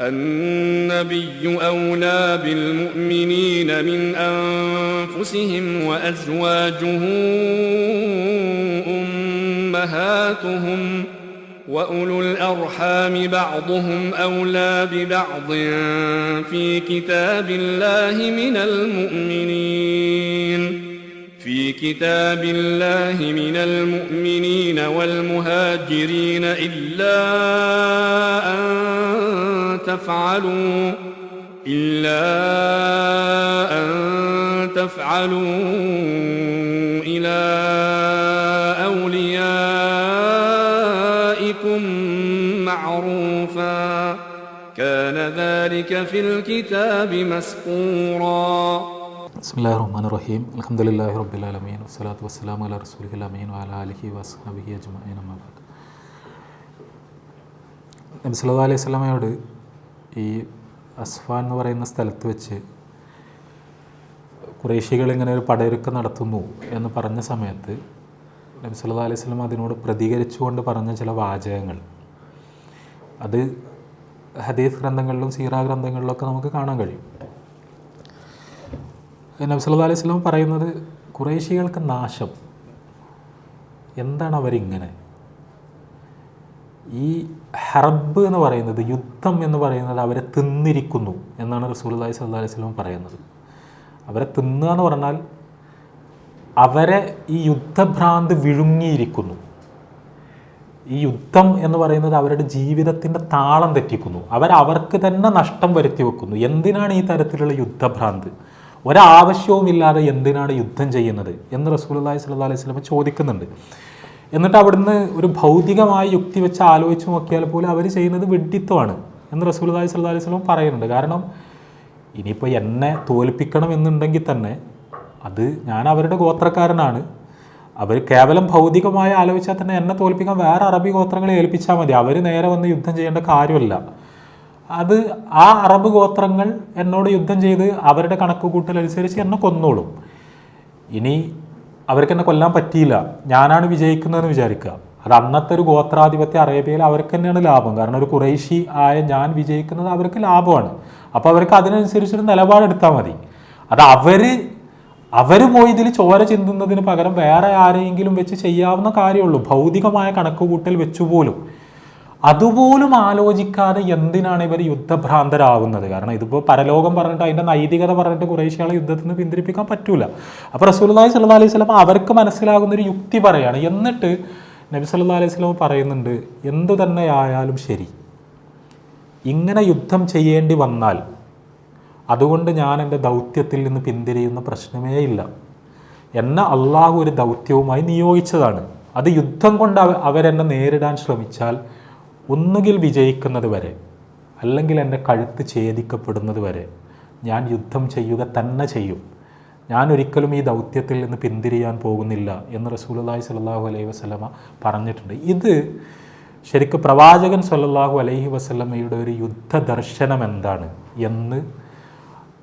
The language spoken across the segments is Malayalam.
النبي أولى بالمؤمنين من أنفسهم وأزواجه أمهاتهم وأولو الأرحام بعضهم أولى ببعض في كتاب الله من المؤمنين. في كتاب الله من المؤمنين والمهاجرين إلا أن تفعلوا إلا أن تفعلوا إلى أوليائكم معروفا. كان ذلك في الكتاب مسطورا. ബിസ്മില്ലാഹി റഹ്മാൻ റഹീം അലഹമുല്ലാഹി റബ്ബിലാലമീൻ വസ്സലാത്തു വസ്സലാം അല റസൂലിഹിൽ അമീൻ വാല അലഹി വസ്ഹബിഹി അജ്മീൻ അമ്മാബാദ് നബി സല്ലാ അലൈഹി സ്വലമയോട് ഈ അസ്ഫാൻ എന്ന് പറയുന്ന സ്ഥലത്ത് വെച്ച് കുറേശികൾ ഇങ്ങനെ ഒരു പടയൊരുക്കം നടത്തുന്നു എന്ന് പറഞ്ഞ സമയത്ത് നബി സല്ലാ അലൈഹി സ്വലം അതിനോട് പ്രതികരിച്ചുകൊണ്ട് പറഞ്ഞ ചില വാചകങ്ങൾ. അത് ഹദീസ് ഗ്രന്ഥങ്ങളിലും സീറ ഗ്രന്ഥങ്ങളിലൊക്കെ നമുക്ക് കാണാൻ കഴിയും. നബി സല്ലല്ലാഹു അലൈഹി വസല്ലം പറയുന്നത് കുറേശികൾക്ക് നാശം. എന്താണ് അവരിങ്ങനെ? ഈ ഹർബ് എന്ന് പറയുന്നത് യുദ്ധം എന്ന് പറയുന്നത് അവരെ തിന്നിരിക്കുന്നു എന്നാണ് റസൂലുള്ളാഹി സ്വല്ലല്ലാഹു അലൈഹി സ്വലം പറയുന്നത്. അവരെ തിന്നുക എന്ന് പറഞ്ഞാൽ അവരെ ഈ യുദ്ധഭ്രാന്ത് വിഴുങ്ങിയിരിക്കുന്നു. ഈ യുദ്ധം എന്ന് പറയുന്നത് അവരുടെ ജീവിതത്തിന്റെ താളം തെറ്റിക്കുന്നു. അവരവർക്ക് തന്നെ നഷ്ടം വരുത്തി വെക്കുന്നു. എന്തിനാണ് ഈ തരത്തിലുള്ള യുദ്ധഭ്രാന്ത്? ഒരാവശ്യവുമില്ലാതെ എന്തിനാണ് യുദ്ധം ചെയ്യുന്നത് എന്ന് റസൂലുള്ളാഹി സല്ലാ അലൈഹി സ്വലമ ചോദിക്കുന്നുണ്ട്. എന്നിട്ട് അവിടുന്ന് ഒരു ഭൗതികമായ യുക്തി വെച്ച് ആലോചിച്ച് നോക്കിയാൽ പോലും അവർ ചെയ്യുന്നത് വിഡ്ഢിത്വമാണ് എന്ന് റസൂലുള്ളാഹി സല്ലാ അലൈഹി സ്വലം പറയുന്നുണ്ട്. കാരണം ഇനിയിപ്പോൾ എന്നെ തോൽപ്പിക്കണം എന്നുണ്ടെങ്കിൽ തന്നെ അത് ഞാൻ അവരുടെ ഗോത്രക്കാരനാണ്. അവർ കേവലം ഭൗതികമായി ആലോചിച്ചാൽ തന്നെ എന്നെ തോൽപ്പിക്കാൻ വേറെ അറബി ഗോത്രങ്ങളെ ഏൽപ്പിച്ചാൽ മതി. അവർ നേരെ വന്ന് യുദ്ധം ചെയ്യേണ്ട കാര്യമല്ല. അത് ആ അറബ് ഗോത്രങ്ങൾ എന്നോട് യുദ്ധം ചെയ്ത് അവരുടെ കണക്ക് കൂട്ടലനുസരിച്ച് എന്നെ കൊന്നോളും. ഇനി അവർക്ക് എന്നെ കൊല്ലാൻ പറ്റിയില്ല. ഞാനാണ് വിജയിക്കുന്നതെന്ന് വിചാരിക്കുക. അത് അന്നത്തെ ഒരു ഗോത്രാധിപത്യ അറേബ്യയിൽ അവർക്ക് തന്നെയാണ് ലാഭം. കാരണം ഒരു കുറേശി ആയ ഞാൻ വിജയിക്കുന്നത് അവർക്ക് ലാഭമാണ്. അപ്പോൾ അവർക്ക് അതിനനുസരിച്ചൊരു നിലപാടെടുത്താൽ മതി. അത് അവർ അവർ പോയി ഇതിൽ ചോര ചിന്തുന്നതിന് പകരം വേറെ ആരെയെങ്കിലും വെച്ച് ചെയ്യാവുന്ന കാര്യമുള്ളൂ. ഭൗതികമായ കണക്കുകൂട്ടൽ വെച്ചുപോലും. അതുപോലും ആലോചിക്കാതെ എന്തിനാണ് ഇവർ യുദ്ധഭ്രാന്തരാകുന്നത് കാരണം ഇതിപ്പോൾ പരലോകം പറഞ്ഞിട്ട് അതിന്റെ നൈതികത പറഞ്ഞിട്ട് കുറേശ്ശിയാളെ യുദ്ധത്തിൽ നിന്ന് പിന്തിരിപ്പിക്കാൻ പറ്റൂല. അപ്പോൾ റസൂലുള്ളാഹി സല്ലാ അലൈഹി സ്വലം അവർക്ക് മനസ്സിലാകുന്ന ഒരു യുക്തി പറയാണ്. എന്നിട്ട് നബി സല്ലാ അലൈഹി സ്വലം പറയുന്നുണ്ട് എന്തു തന്നെയായാലും ശരി. ഇങ്ങനെ യുദ്ധം ചെയ്യേണ്ടി വന്നാൽ അതുകൊണ്ട് ഞാൻ എന്റെ ദൗത്യത്തിൽ നിന്ന് പിന്തിരിയുന്ന പ്രശ്നമേ ഇല്ല. എന്നെ അള്ളാഹു ഒരു ദൗത്യവുമായി നിയോഗിച്ചതാണ്. അത് യുദ്ധം കൊണ്ട് അവ അവരെന്നെ നേരിടാൻ ശ്രമിച്ചാൽ ഒന്നുകിൽ വിജയിക്കുന്നത് വരെ അല്ലെങ്കിൽ എന്റെ കഴുത്ത് ഛേദിക്കപ്പെടുന്നത് വരെ ഞാൻ യുദ്ധം ചെയ്യുക തന്നെ ചെയ്യും. ഞാൻ ഒരിക്കലും ഈ ദൗത്യത്തിൽ നിന്ന് പിന്തിരിയാൻ പോകുന്നില്ല എന്ന് റസൂലുള്ളാഹി സ്വല്ലല്ലാഹു അലൈഹി വസ്ലമ പറഞ്ഞിട്ടുണ്ട്. ഇത് ശരിക്കും പ്രവാചകൻ സ്വല്ലല്ലാഹു അലൈഹി വസ്ലമയുടെ ഒരു യുദ്ധ ദർശനം എന്താണ് എന്ന്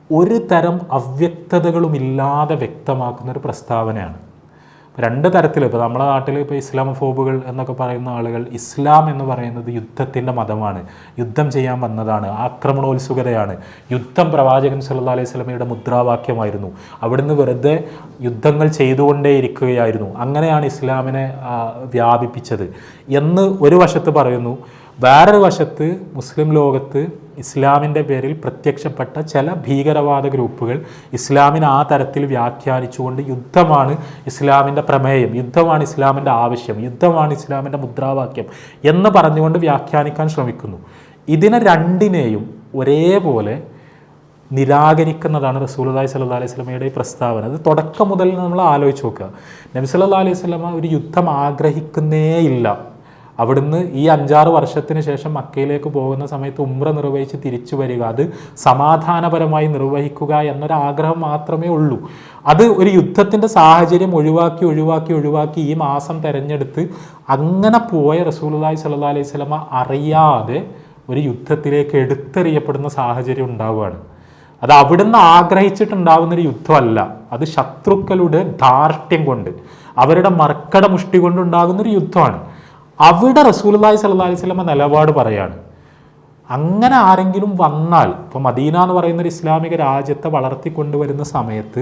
ഒരു തരം അവ്യക്തതകളുമില്ലാതെ വ്യക്തമാക്കുന്ന ഒരു പ്രസ്താവനയാണ്. രണ്ട് തരത്തിൽ ഇപ്പോൾ നമ്മുടെ നാട്ടിൽ ഇപ്പോൾ ഇസ്ലാമോഫോബുകൾ എന്നൊക്കെ പറയുന്ന ആളുകൾ ഇസ്ലാം എന്ന് പറയുന്നത് യുദ്ധത്തിന്റെ മതമാണ്. യുദ്ധം ചെയ്യാൻ വന്നതാണ്. ആക്രമണോത്സുകതയാണ്. യുദ്ധം പ്രവാചകൻ സല്ലാ അലൈഹി സ്വലമയുടെ മുദ്രാവാക്യമായിരുന്നു. അവിടുന്ന് വെറുതെ യുദ്ധങ്ങൾ ചെയ്തുകൊണ്ടേയിരിക്കുകയായിരുന്നു. അങ്ങനെയാണ് ഇസ്ലാമിനെ വ്യാപിപ്പിച്ചത്. എന്ന് ഒരു വശത്ത് പറയുന്നു വേറൊരു വശത്ത് മുസ്ലിം ലോകത്ത് ഇസ്ലാമിന്റെ പേരിൽ പ്രത്യക്ഷപ്പെട്ട ചില ഭീകരവാദ ഗ്രൂപ്പുകൾ ഇസ്ലാമിനെ ആ തരത്തിൽ വ്യാഖ്യാനിച്ചുകൊണ്ട് യുദ്ധമാണ് ഇസ്ലാമിന്റെ പ്രമേയം യുദ്ധമാണ് ഇസ്ലാമിന്റെ ആവശ്യം യുദ്ധമാണ് ഇസ്ലാമിന്റെ മുദ്രാവാക്യം എന്ന് പറഞ്ഞുകൊണ്ട് വ്യാഖ്യാനിക്കാൻ ശ്രമിക്കുന്നു. ഇതിനെ രണ്ടിനെയും ഒരേപോലെ നിരാകരിക്കുന്നതാണ് റസൂലുള്ളാഹി സ്വല്ലല്ലാഹി അലൈഹി സ്വലമയുടെ പ്രസ്താവന. അത് തുടക്കം മുതൽ നമ്മൾ ആലോചിച്ച് നോക്കുക. നബി സല്ലല്ലാഹു അലൈഹി സ്വലമ ഒരു യുദ്ധം ആഗ്രഹിക്കുന്നേയില്ല. അവിടുന്ന് ഈ അഞ്ചാറ് വർഷത്തിന് ശേഷം മക്കയിലേക്ക് പോകുന്ന സമയത്ത് ഉമ്ര നിർവഹിച്ച് തിരിച്ചു വരിക. അത് സമാധാനപരമായി നിർവഹിക്കുക എന്നൊരാഗ്രഹം മാത്രമേ ഉള്ളൂ. അത് ഒരു യുദ്ധത്തിന്റെ സാഹചര്യം ഒഴിവാക്കി ഒഴിവാക്കി ഒഴിവാക്കി ഈ മാസം തിരഞ്ഞെടുത്ത് അങ്ങനെ പോയ റസൂലുള്ളാഹി സ്വല്ലല്ലാഹി അലൈഹി സ്വലമ അറിയാതെ ഒരു യുദ്ധത്തിലേക്ക് എടുത്തെറിയപ്പെടുന്ന സാഹചര്യം ഉണ്ടാവുകയാണ്. അത് അവിടുന്ന് ആഗ്രഹിച്ചിട്ടുണ്ടാവുന്നൊരു യുദ്ധമല്ല. അത് ശത്രുക്കളുടെ ധാർഷ്ട്യം കൊണ്ട് അവരുടെ മർക്കട മുഷ്ടി കൊണ്ടുണ്ടാകുന്നൊരു യുദ്ധമാണ്. അവിടെ റസൂലുള്ളാഹി സ്വല്ലല്ലാഹി അലൈഹി വസല്ലമ നിലപാട് പറയാണ്. അങ്ങനെ ആരെങ്കിലും വന്നാൽ ഇപ്പോൾ മദീന എന്ന് പറയുന്ന ഒരു ഇസ്ലാമിക രാജ്യത്തെ വളർത്തിക്കൊണ്ടുവരുന്ന സമയത്ത്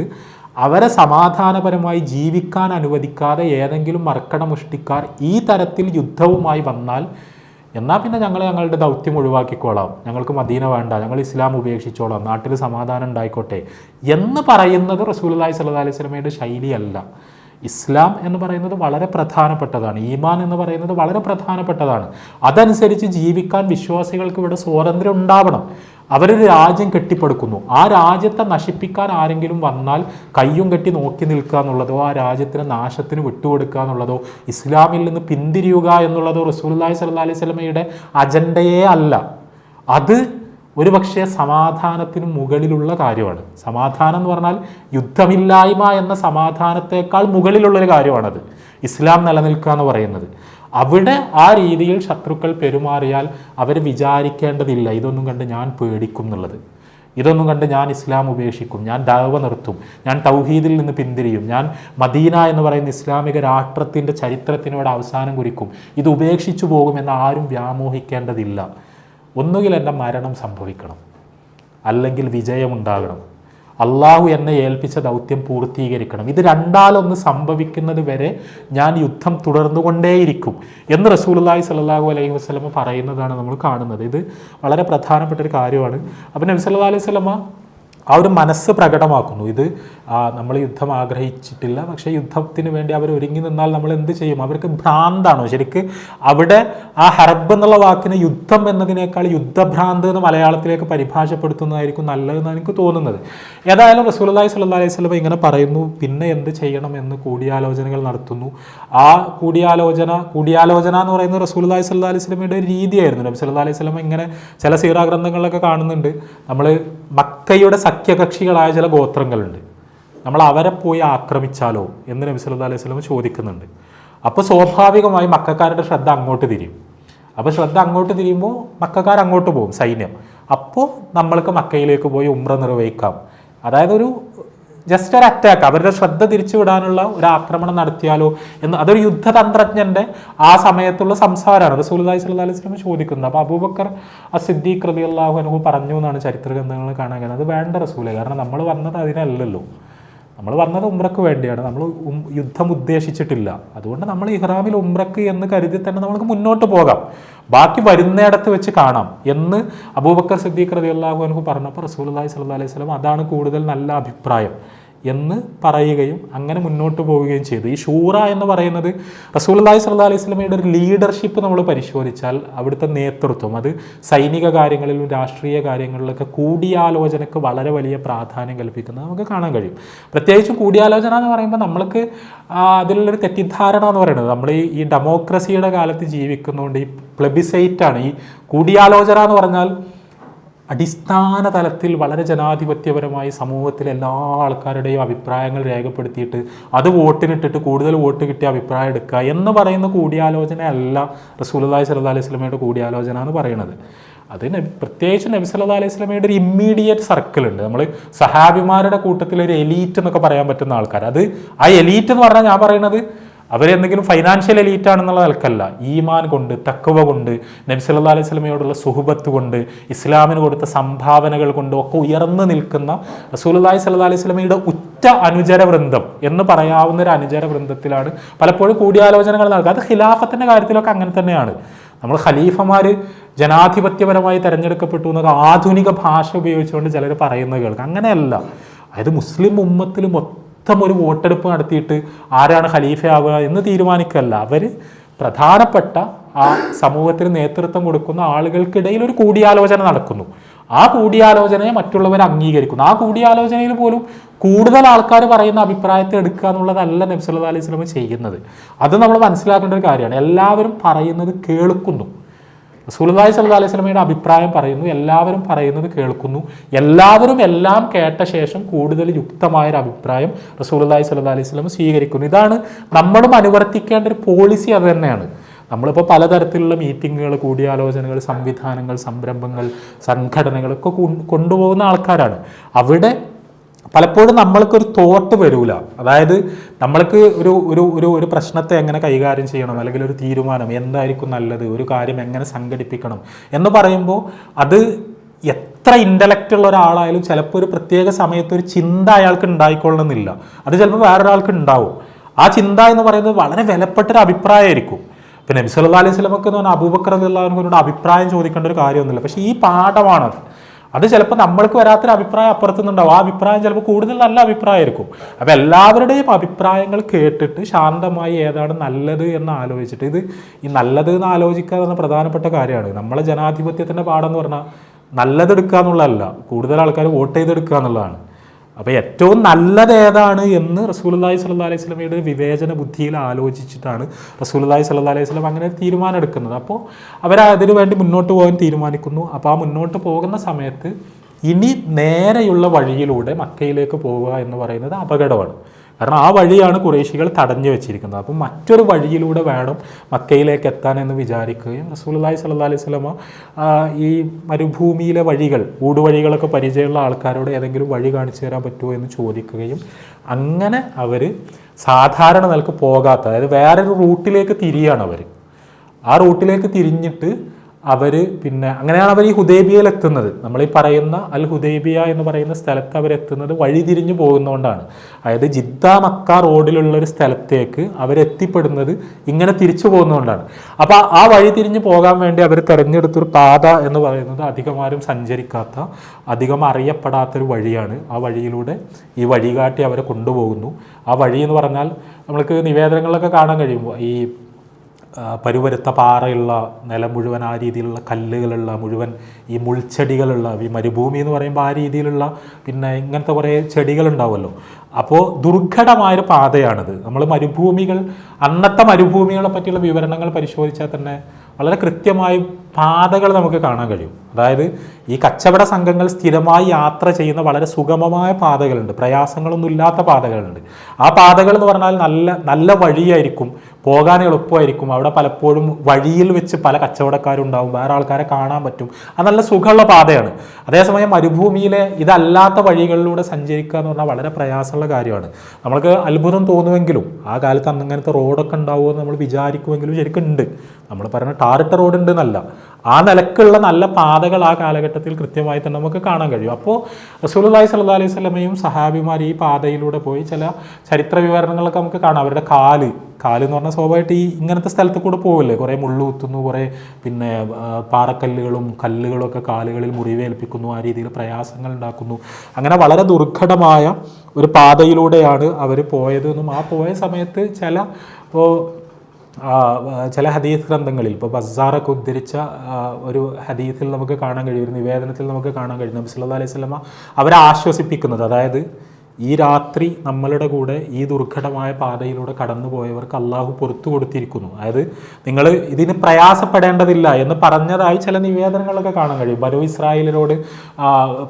അവരെ സമാധാനപരമായി ജീവിക്കാൻ അനുവദിക്കാതെ ഏതെങ്കിലും മർക്കടമുഷ്ടിക്കാർ ഈ തരത്തിൽ യുദ്ധവുമായി വന്നാൽ എന്നാൽ പിന്നെ ഞങ്ങൾ ഞങ്ങളുടെ ദൗത്യം ഒഴിവാക്കിക്കോളാം. ഞങ്ങൾക്ക് മദീന വേണ്ട ഞങ്ങൾ ഇസ്ലാം ഉപേക്ഷിച്ചോളാം നാട്ടിൽ സമാധാനം ഉണ്ടായിക്കോട്ടെ എന്ന് പറയുന്നത് റസൂലുള്ളാഹി സ്വല്ലല്ലാഹി അലൈഹി വസല്ലമയുടെ ശൈലിയല്ല. ഇസ്ലാം എന്ന് പറയുന്നത് വളരെ പ്രധാനപ്പെട്ടതാണ്. ഈമാൻ എന്ന് പറയുന്നത് വളരെ പ്രധാനപ്പെട്ടതാണ്. അതനുസരിച്ച് ജീവിക്കാൻ വിശ്വാസികൾക്ക് ഇവിടെ സ്വാതന്ത്ര്യം ഉണ്ടാവണം. അവരൊരു രാജ്യം കെട്ടിപ്പടുക്കുന്നു. ആ രാജ്യത്തെ നശിപ്പിക്കാൻ ആരെങ്കിലും വന്നാൽ കയ്യും കെട്ടി നോക്കി നിൽക്കുക എന്നുള്ളതോ ആ രാജ്യത്തിന് നാശത്തിന് വിട്ടുകൊടുക്കുക എന്നുള്ളതോ ഇസ്ലാമിൽ നിന്ന് പിന്തിരിയുക എന്നുള്ളതോ റസൂലുള്ളാഹി സ്വല്ലല്ലാഹി അലൈഹി വസല്ലമയുടെ അജണ്ടയേ അല്ല. അത് ഒരു പക്ഷേ സമാധാനത്തിന് മുകളിലുള്ള കാര്യമാണ്. സമാധാനം എന്ന് പറഞ്ഞാൽ യുദ്ധമില്ലായ്മ എന്ന സമാധാനത്തെക്കാൾ മുകളിലുള്ളൊരു കാര്യമാണത്. ഇസ്ലാം നിലനിൽക്കുക എന്ന് പറയുന്നത്. അവിടെ ആ രീതിയിൽ ശത്രുക്കൾ പെരുമാറിയാൽ അവർ വിചാരിക്കേണ്ടതില്ല ഇതൊന്നും കണ്ട് ഞാൻ പേടിക്കും എന്നുള്ളത്. ഇതൊന്നും കണ്ട് ഞാൻ ഇസ്ലാം ഉപേക്ഷിക്കും ഞാൻ ദാവ നിർത്തും ഞാൻ തൗഹീദിൽ നിന്ന് പിന്തിരിയും ഞാൻ മദീന എന്ന് പറയുന്ന ഇസ്ലാമിക രാഷ്ട്രത്തിന്റെ ചരിത്രത്തിനോട് അവസാനം കുറിക്കും ഇത് ഉപേക്ഷിച്ചു പോകുമെന്ന് ആരും വ്യാമോഹിക്കേണ്ടതില്ല. ഒന്നുകിൽ എന്റെ മരണം സംഭവിക്കണം അല്ലെങ്കിൽ വിജയമുണ്ടാകണം അള്ളാഹു എന്നെ ഏൽപ്പിച്ച ദൗത്യം പൂർത്തീകരിക്കണം. ഇത് രണ്ടാലൊന്ന് സംഭവിക്കുന്നത് വരെ ഞാൻ യുദ്ധം തുടർന്നുകൊണ്ടേയിരിക്കും എന്ന് റസൂലുള്ളാഹി സ്വല്ലല്ലാഹു അലൈഹി വസ്ലമ പറയുന്നതാണ് നമ്മൾ കാണുന്നത്. ഇത് വളരെ പ്രധാനപ്പെട്ട ഒരു കാര്യമാണ്. അപ്പം നബി സല്ലാ അലൈഹി വസല്ലമ ആ ഒരു മനസ്സ് പ്രകടമാക്കുന്നു. ഇത് നമ്മൾ യുദ്ധം ആഗ്രഹിച്ചിട്ടില്ല പക്ഷേ യുദ്ധത്തിന് വേണ്ടി അവർ ഒരുങ്ങി നിന്നാൽ നമ്മൾ എന്ത് ചെയ്യും? അവർക്ക് ഭ്രാന്താണോ? ശരിക്ക് അവിടെ ആ ഹർബ് എന്നുള്ള വാക്കിന് യുദ്ധം എന്നതിനേക്കാൾ യുദ്ധഭ്രാന്ത് എന്ന് മലയാളത്തിലേക്ക് പരിഭാഷപ്പെടുത്തുന്നതായിരിക്കും നല്ലതെന്നാണ് എനിക്ക് തോന്നുന്നത്. ഏതായാലും റസൂലുള്ളാഹി സ്വല്ലല്ലാഹി അലൈഹി സ്വലം ഇങ്ങനെ പറയുന്നു പിന്നെ എന്ത് ചെയ്യണം? എന്ന് കൂടിയാലോചനകൾ നടത്തുന്നു. ആ കൂടിയാലോചന കൂടിയാലോചന എന്ന് പറയുന്നത് റസൂലുള്ളാഹി സ്വല്ലല്ലാഹി അലൈഹി വസല്ലമയുടെ ഒരു രീതിയായിരുന്നു. നബി സല്ലാ അലൈഹി വസല്ലം ഇങ്ങനെ ചില സീറാഗ്രന്ഥങ്ങളിലൊക്കെ കാണുന്നുണ്ട്. നമ്മൾ മക്കയുടെ സഖ്യകക്ഷികളായ ചില ഗോത്രങ്ങളുണ്ട്. നമ്മൾ അവരെ പോയി ആക്രമിച്ചാലോ എന്ന് നബി സല്ലല്ലാഹി അലൈഹി സ്വലം ചോദിക്കുന്നുണ്ട്. അപ്പോൾ സ്വാഭാവികമായി മക്കാരുടെ ശ്രദ്ധ അങ്ങോട്ട് തിരിയും. അപ്പോൾ ശ്രദ്ധ അങ്ങോട്ട് തിരിയുമ്പോൾ മക്കാർ അങ്ങോട്ട് പോകും സൈന്യം. അപ്പോൾ നമ്മൾക്ക് മക്കയിലേക്ക് പോയി ഉമ്ര നിർവഹിക്കാം. അതായത് ഒരു ജസ്റ്റ് ഒരു അറ്റാക്ക് അവരുടെ ശ്രദ്ധ തിരിച്ചുവിടാനുള്ള ഒരു ആക്രമണം നടത്തിയാലോ എന്ന് അതൊരു യുദ്ധതന്ത്രജ്ഞന്റെ ആ സമയത്തുള്ള സംസാരമാണ്. റസൂലി സ്വല്ലല്ലാഹി അലൈഹി വസല്ലം ചോദിക്കുന്നത്. അപ്പോൾ അബൂബക്കർ ആ സിദ്ദീഖ് അള്ളാഹു അനുഭവം പറഞ്ഞു എന്നാണ് ചരിത്ര ഗ്രന്ഥങ്ങൾ കാണാൻ കഴിയുന്നത്. അത് വേണ്ട റസൂലെ കാരണം നമ്മൾ വന്നത് അതിനല്ലല്ലോ. നമ്മൾ വന്നത് ഉംറക്ക് വേണ്ടിയാണ്. നമ്മൾ യുദ്ധം ഉദ്ദേശിച്ചിട്ടില്ല. അതുകൊണ്ട് നമ്മൾ ഇഹ്റാമിൽ ഉംറക്ക് എന്ന് കരുതി തന്നെ നമുക്ക് മുന്നോട്ട് പോകാം. ബാക്കി വരുന്നിടത്ത് വെച്ച് കാണാം എന്ന് അബൂബക്കർ സിദ്ദീഖ് റതി അള്ളാഹു പറഞ്ഞപ്പോൾ അള്ളഹി സ്വല്ലല്ലാഹി അലൈഹി സ്വലം അതാണ് കൂടുതൽ നല്ല അഭിപ്രായം. എന്ന് പറയുകയും അങ്ങനെ മുന്നോട്ട് പോവുകയും ചെയ്തു. ഈ ഷൂറ എന്ന് പറയുന്നത് റസൂലുള്ളാഹി സ്വല്ലല്ലാഹി അലൈഹി സ്വലമയുടെ ഒരു ലീഡർഷിപ്പ് നമ്മൾ പരിശോധിച്ചാൽ അവിടുത്തെ നേതൃത്വം അത് സൈനിക കാര്യങ്ങളിലും രാഷ്ട്രീയ കാര്യങ്ങളിലൊക്കെ കൂടിയാലോചനക്ക് വളരെ വലിയ പ്രാധാന്യം കൽപ്പിക്കുന്നത് നമുക്ക് കാണാൻ കഴിയും. പ്രത്യേകിച്ചും കൂടിയാലോചന എന്ന് പറയുമ്പോൾ നമ്മൾക്ക് അതിലുള്ളൊരു തെറ്റിദ്ധാരണ എന്ന് പറയുന്നത് നമ്മൾ ഈ ഡെമോക്രസിയുടെ കാലത്ത് ജീവിക്കുന്നതുകൊണ്ട് ഈ പ്ലബിസൈറ്റാണ് ഈ കൂടിയാലോചന എന്ന് പറഞ്ഞാൽ അടിസ്ഥാന തലത്തിൽ വളരെ ജനാധിപത്യപരമായി സമൂഹത്തിലെ എല്ലാ ആൾക്കാരുടെയും അഭിപ്രായങ്ങൾ രേഖപ്പെടുത്തിയിട്ട് അത് വോട്ടിനിട്ടിട്ട് കൂടുതൽ വോട്ട് കിട്ടിയ അഭിപ്രായം എടുക്കുക എന്ന് പറയുന്ന കൂടിയാലോചനയല്ല റസൂലുള്ളാഹി സ്വല്ലല്ലാഹി അലൈഹി സ്വലമയുടെ കൂടിയാലോചന എന്ന് പറയുന്നത്. അത് പ്രത്യേകിച്ച് നബി സല്ലല്ലാഹി അലൈഹി സ്വലമയുടെ ഒരു ഇമ്മീഡിയറ്റ് സർക്കിൾ ഉണ്ട്. നമ്മൾ സഹാബിമാരുടെ കൂട്ടത്തിൽ ഒരു എലീറ്റ് എന്നൊക്കെ പറയാൻ പറ്റുന്ന ആൾക്കാർ അത് ആ എലീറ്റ് എന്ന് പറഞ്ഞാൽ ഞാൻ പറയുന്നത് അവരെന്തെങ്കിലും ഫൈനാൻഷ്യൽ എലീറ്റ് ആണെന്നുള്ള നിലക്കല്ല. ഈമാൻ കൊണ്ട് തക്കവ കൊണ്ട് നബി സല്ലല്ലാഹു അലൈഹി സ്വലമയോടുള്ള സുഹബത്ത് കൊണ്ട് ഇസ്ലാമിന് കൊടുത്ത സംഭാവനകൾ കൊണ്ട് ഒക്കെ ഉയർന്നു നിൽക്കുന്ന റസൂലുള്ളാഹി സല്ലാ അലൈഹി സ്വലമയുടെ ഉറ്റ അനുചര വൃന്ദം എന്ന് പറയാവുന്ന ഒരു അനുചര വൃന്ദത്തിലാണ് പലപ്പോഴും കൂടിയാലോചനകൾ നടക്കുക. അത് ഖിലാഫത്തിന്റെ കാര്യത്തിലൊക്കെ അങ്ങനെ തന്നെയാണ്. നമ്മൾ ഖലീഫമാർ ജനാധിപത്യപരമായി തിരഞ്ഞെടുക്കപ്പെട്ടു എന്നൊക്കെ ആധുനിക ഭാഷ ഉപയോഗിച്ചുകൊണ്ട് ചിലർ പറയുന്നത് കേൾക്കാം. അങ്ങനെയല്ല. അതായത് മുസ്ലിം ഉമ്മത്തിൽ മൊത്തം ഒരു വോട്ടെടുപ്പ് നടത്തിയിട്ട് ആരാണ് ഖലീഫയാവുക എന്ന് തീരുമാനിക്കുകയല്ല. അവർ പ്രധാനപ്പെട്ട ആ സമൂഹത്തിന് നേതൃത്വം കൊടുക്കുന്ന ആളുകൾക്കിടയിൽ ഒരു കൂടിയാലോചന നടക്കുന്നു. ആ കൂടിയാലോചനയെ മറ്റുള്ളവർ അംഗീകരിക്കുന്നു. ആ കൂടിയാലോചനയിൽ പോലും കൂടുതൽ ആൾക്കാർ പറയുന്ന അഭിപ്രായത്തെ എടുക്കുക എന്നുള്ളതല്ല നബ്സല്ലാ അലൈഹി സ്വലം ചെയ്യുന്നത്. അത് നമ്മൾ മനസ്സിലാക്കേണ്ട ഒരു കാര്യമാണ്. എല്ലാവരും പറയുന്നത് കേൾക്കുന്നു. റസൂലുള്ളാഹി സല്ലാ അലൈഹി സ്വലമയുടെ അഭിപ്രായം പറയുന്നു എല്ലാവരും പറയുന്നത് കേൾക്കുന്നു. എല്ലാവരും എല്ലാം കേട്ട ശേഷം കൂടുതൽ യുക്തമായൊരു അഭിപ്രായം റസൂലുള്ളാഹി സ്വല്ലല്ലാഹി അലൈഹി സ്വലം സ്വീകരിക്കുന്നു. ഇതാണ് നമ്മളും അനുവർത്തിക്കേണ്ട ഒരു പോളിസി അത് തന്നെയാണ്. നമ്മളിപ്പോൾ പലതരത്തിലുള്ള മീറ്റിങ്ങുകൾ കൂടിയാലോചനകൾ സംവിധാനങ്ങൾ സംരംഭങ്ങൾ സംഘടനകളൊക്കെ കൊണ്ടുപോകുന്ന ആൾക്കാരാണ്. അവിടെ പലപ്പോഴും നമ്മൾക്കൊരു തോട്ട് വരൂല. അതായത് നമ്മൾക്ക് ഒരു ഒരു ഒരു ഒരു പ്രശ്നത്തെ എങ്ങനെ കൈകാര്യം ചെയ്യണം അല്ലെങ്കിൽ ഒരു തീരുമാനം എന്തായിരിക്കും നല്ലത് ഒരു കാര്യം എങ്ങനെ സംഘടിപ്പിക്കണം എന്ന് പറയുമ്പോൾ അത് എത്ര ഇന്റലക്റ്റ് ഉള്ള ഒരാളായാലും ചിലപ്പോൾ ഒരു പ്രത്യേക സമയത്ത് ഒരു ചിന്ത അയാൾക്ക് ഉണ്ടായിക്കൊള്ളണമെന്നില്ല അത് ചിലപ്പോൾ വേറൊരാൾക്ക് ഉണ്ടാവും. ആ ചിന്ത എന്ന് പറയുന്നത് വളരെ വിലപ്പെട്ടൊരു അഭിപ്രായമായിരിക്കും. പിന്നെ നബി അലൈഹി സ്വലമൊക്കെ എന്ന് പറഞ്ഞാൽ അബൂബക്കർ അള്ളാഹുവിനോട് അഭിപ്രായം ചോദിക്കേണ്ട ഒരു കാര്യമൊന്നുമില്ല. പക്ഷേ ഈ പാഠമാണത്. അത് ചിലപ്പോൾ നമ്മൾക്ക് വരാത്തൊരു അഭിപ്രായം അപ്പുറത്തുനിന്നുണ്ടാവും. ആ അഭിപ്രായം ചിലപ്പോൾ കൂടുതൽ നല്ല അഭിപ്രായമായിരിക്കും. അപ്പോൾ എല്ലാവരുടെയും അഭിപ്രായങ്ങൾ കേട്ടിട്ട് ശാന്തമായി ഏതാണ് നല്ലത് എന്ന് ആലോചിച്ചിട്ട് ഇത് ഈ നല്ലത് എന്ന് ആലോചിക്കുക എന്ന പ്രധാനപ്പെട്ട കാര്യമാണ്. നമ്മളെ ജനാധിപത്യത്തിന്റെ പാഠം എന്ന് പറഞ്ഞാൽ നല്ലതെടുക്കുക എന്നുള്ളതല്ല കൂടുതൽ ആൾക്കാർ വോട്ട് ചെയ്തെടുക്കുക എന്നുള്ളതാണ്. അപ്പോൾ ഏറ്റവും നല്ലത് ഏതാണ് എന്ന് റസൂലുള്ളാഹി സ്വല്ലല്ലാഹി അലൈഹി സ്വലമയുടെ വിവേചന ബുദ്ധിയിൽ ആലോചിച്ചിട്ടാണ് റസൂലുള്ളാഹി സ്വല്ലല്ലാഹി അലൈഹി സ്വലം അങ്ങനെ തീരുമാനം എടുക്കുന്നത് അപ്പോൾ അവർ അതിനു വേണ്ടി മുന്നോട്ട് പോകാൻ തീരുമാനിക്കുന്നു. അപ്പോൾ ആ മുന്നോട്ട് പോകുന്ന സമയത്ത് ഇനി നേരെയുള്ള വഴിയിലൂടെ മക്കയിലേക്ക് പോവുക എന്ന് പറയുന്നത് അപകടമാണ്. കാരണം ആ വഴിയാണ് കുറേശികൾ തടഞ്ഞു വെച്ചിരിക്കുന്നത്. അപ്പം മറ്റൊരു വഴിയിലൂടെ വേണം മക്കയിലേക്ക് എത്താൻ എന്ന് വിചാരിക്കുകയും റസൂലുള്ളാഹി സ്വല്ലല്ലാഹി അലൈഹി സ്വലമ ഈ മരുഭൂമിയിലെ വഴികൾ ഊടുവഴികളൊക്കെ പരിചയമുള്ള ആൾക്കാരോട് ഏതെങ്കിലും വഴി കാണിച്ചു തരാൻ പറ്റുമോ എന്ന് ചോദിക്കുകയും അങ്ങനെ അവർ സാധാരണ നിലയ്ക്ക് പോകാത്ത അതായത് വേറൊരു റൂട്ടിലേക്ക് തിരിയാണ് അവർ ആ റൂട്ടിലേക്ക് തിരിഞ്ഞിട്ട് അവർ പിന്നെ അങ്ങനെയാണ് അവർ ഈ ഹുദൈബിയയിൽ എത്തുന്നത്. നമ്മൾ ഈ പറയുന്ന അൽ ഹുദൈബിയ എന്ന് പറയുന്ന സ്ഥലത്ത് അവരെത്തുന്നത് വഴി തിരിഞ്ഞു പോകുന്നതുകൊണ്ടാണ് അതായത് ജിദ്ദ മക്ക റോഡിലുള്ള ഒരു സ്ഥലത്തേക്ക് അവരെത്തിപ്പെടുന്നത് ഇങ്ങനെ തിരിച്ചു പോകുന്നതുകൊണ്ടാണ് അപ്പോൾ ആ വഴി തിരിഞ്ഞു പോകാൻ വേണ്ടി അവർ തിരഞ്ഞെടുത്തൊരു പാത എന്ന് പറയുന്നത് അധികം ആരും സഞ്ചരിക്കാത്ത അധികം അറിയപ്പെടാത്തൊരു വഴിയാണ്. ആ വഴിയിലൂടെ ഈ വഴികാട്ടി അവരെ കൊണ്ടുപോകുന്നു. ആ വഴി എന്ന് പറഞ്ഞാൽ നമ്മൾക്ക് നിവേദനങ്ങളൊക്കെ കാണാൻ കഴിയുമ്പോൾ ഈ പരുവരുത്ത പാറയുള്ള നിലം മുഴുവൻ ആ രീതിയിലുള്ള കല്ലുകളുള്ള മുഴുവൻ ഈ മുൾച്ചെടികളുള്ള ഈ മരുഭൂമി എന്ന് പറയുമ്പോൾ ആ രീതിയിലുള്ള പിന്നെ ഇങ്ങനത്തെ കുറേ ചെടികളുണ്ടാവുമല്ലോ. അപ്പോൾ ദുർഘടമായൊരു പാതയാണിത്. നമ്മൾ മരുഭൂമികൾ അന്നത്തെ മരുഭൂമികളെ പറ്റിയുള്ള വിവരണങ്ങൾ പരിശോധിച്ചാൽ തന്നെ വളരെ കൃത്യമായി പാതകൾ നമുക്ക് കാണാൻ കഴിയും. അതായത് ഈ കച്ചവട സംഘങ്ങൾ സ്ഥിരമായി യാത്ര ചെയ്യുന്ന വളരെ സുഗമമായ പാതകളുണ്ട്. പ്രയാസങ്ങളൊന്നും ഇല്ലാത്ത പാതകളുണ്ട്. ആ പാതകൾ എന്ന് പറഞ്ഞാൽ നല്ല നല്ല വഴിയായിരിക്കും. പോകാൻ എളുപ്പമായിരിക്കും. അവിടെ പലപ്പോഴും വഴിയിൽ വെച്ച് പല കച്ചവടക്കാരുണ്ടാവും. വേറെ ആൾക്കാരെ കാണാൻ പറ്റും. അത് നല്ല സുഖമുള്ള പാതയാണ്. അതേസമയം മരുഭൂമിയിലെ ഇതല്ലാത്ത വഴികളിലൂടെ സഞ്ചരിക്കുക എന്ന് പറഞ്ഞാൽ വളരെ പ്രയാസമുള്ള കാര്യമാണ്. നമ്മൾക്ക് അത്ഭുതം തോന്നുമെങ്കിലും ആ കാലത്ത് അന്നങ്ങനത്തെ റോഡൊക്കെ ഉണ്ടാവുമെന്ന് നമ്മൾ വിചാരിക്കുമെങ്കിലും ശരിക്കും ഉണ്ട് നമ്മൾ പറയുന്ന ടാറിട്ട റോഡ് ഉണ്ട് എന്നല്ല ആ നിലക്കുള്ള നല്ല പാതകൾ ആ കാലഘട്ടത്തിൽ കൃത്യമായി തന്നെ നമുക്ക് കാണാൻ കഴിയും. അപ്പോൾ റസൂലുള്ളാഹി സ്വല്ലല്ലാഹി അലൈഹി സ്വലമയും സഹാബിമാർ ഈ പാതയിലൂടെ പോയി ചില ചരിത്ര വിവരണങ്ങളൊക്കെ നമുക്ക് കാണാം. അവരുടെ കാൽ കാൽ എന്ന് പറഞ്ഞാൽ സ്വാഭാവികമായിട്ട് ഈ ഇങ്ങനത്തെ സ്ഥലത്ത് കൂടെ പോവില്ലേ? കുറേ മുള്ളു കുത്തുന്നു കുറേ പിന്നെ പാറക്കല്ലുകളും കല്ലുകളും ഒക്കെ കാലുകളിൽ മുറിവേൽപ്പിക്കുന്നു ആ രീതിയിൽ പ്രയാസങ്ങൾ ഉണ്ടാക്കുന്നു. അങ്ങനെ വളരെ ദുർഘടമായ ഒരു പാതയിലൂടെയാണ് അവർ പോയത് എന്നും ആ പോയ സമയത്ത് ചില ഇപ്പോൾ ചില ഹദീസ് ഗ്രന്ഥങ്ങളിൽ ഇപ്പോൾ ബസാറൊക്കെ ഉദ്ധരിച്ച ഒരു ഹദീസിൽ നമുക്ക് കാണാൻ കഴിയും ഒരു നിവേദനത്തിൽ നമുക്ക് കാണാൻ കഴിയും. നബി അലൈഹി സ്വലമ അവരെ ആശ്വസിപ്പിക്കുന്നത് അതായത് ഈ രാത്രി നമ്മളുടെ കൂടെ ഈ ദുർഘടമായ പാതയിലൂടെ കടന്നു പോയവർക്ക് അള്ളാഹു പുറത്തു കൊടുത്തിരിക്കുന്നു. അതായത് നിങ്ങൾ ഇതിന് പ്രയാസപ്പെടേണ്ടതില്ല എന്ന് പറഞ്ഞതായി ചില നിവേദനങ്ങളൊക്കെ കാണാൻ കഴിയും. ബനു ഇസ്രായേലിനോട്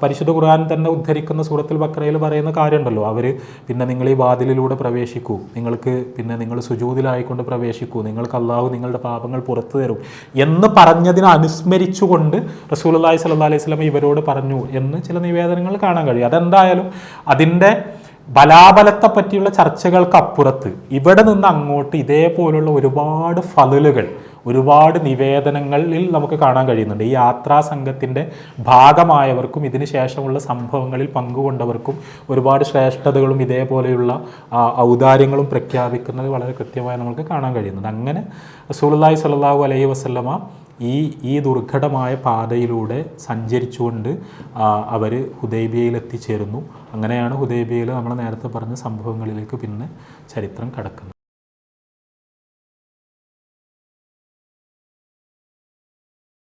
പരിശുദ്ധ ഖുർആൻ തന്നെ ഉദ്ധരിക്കുന്ന സൂറത്തിൽ ബക്രയിൽ പറയുന്ന കാര്യമുണ്ടല്ലോ. അവർ പിന്നെ നിങ്ങൾ ഈ വാതിലിലൂടെ പ്രവേശിക്കൂ. നിങ്ങൾക്ക് പിന്നെ നിങ്ങൾ സുജൂതിലായിക്കൊണ്ട് പ്രവേശിക്കൂ. നിങ്ങൾക്ക് അള്ളാഹു നിങ്ങളുടെ പാപങ്ങൾ പുറത്തു തരും എന്ന് പറഞ്ഞതിനെ അനുസ്മരിച്ചുകൊണ്ട് റസൂലുള്ളാഹി സ്വല്ലല്ലാഹി അലൈഹി സ്വലം ഇവരോട് പറഞ്ഞു എന്ന് ചില നിവേദനങ്ങൾ കാണാൻ കഴിയും. അതെന്തായാലും അതിന്റെ ബലാബലത്തെ പറ്റിയുള്ള ചർച്ചകൾക്ക് അപ്പുറത്ത് ഇവിടെ നിന്ന് അങ്ങോട്ട് ഇതേപോലുള്ള ഒരുപാട് ഫലലുകൾ ഒരുപാട് നിവേദനങ്ങളിൽ നമുക്ക് കാണാൻ കഴിയുന്നുണ്ട്. ഈ യാത്രാ സംഘത്തിന്റെ ഭാഗമായവർക്കും ഇതിന് ശേഷമുള്ള സംഭവങ്ങളിൽ പങ്കുകൊണ്ടവർക്കും ഒരുപാട് ശ്രേഷ്ഠതകളും ഇതേപോലെയുള്ള ഔദാര്യങ്ങളും പ്രഖ്യാപിക്കുന്നത് വളരെ കൃത്യമായി നമുക്ക് കാണാൻ കഴിയുന്നുണ്ട്. അങ്ങനെ റസൂലുള്ളാഹി സ്വല്ലല്ലാഹു അലൈഹി വസല്ലമ ഈ ഈ ദുർഘടമായ പാതയിലൂടെ സഞ്ചരിച്ചുകൊണ്ട് അവർ ഹുദൈബിയയിൽ എത്തിച്ചേരുന്നു അങ്ങനെയാണ് ഹുദൈബിയയിൽ നമ്മൾ നേരത്തെ പറഞ്ഞ സംഭവങ്ങളിലേക്ക് പിന്നെ ചരിത്രം കടക്കുന്നത്.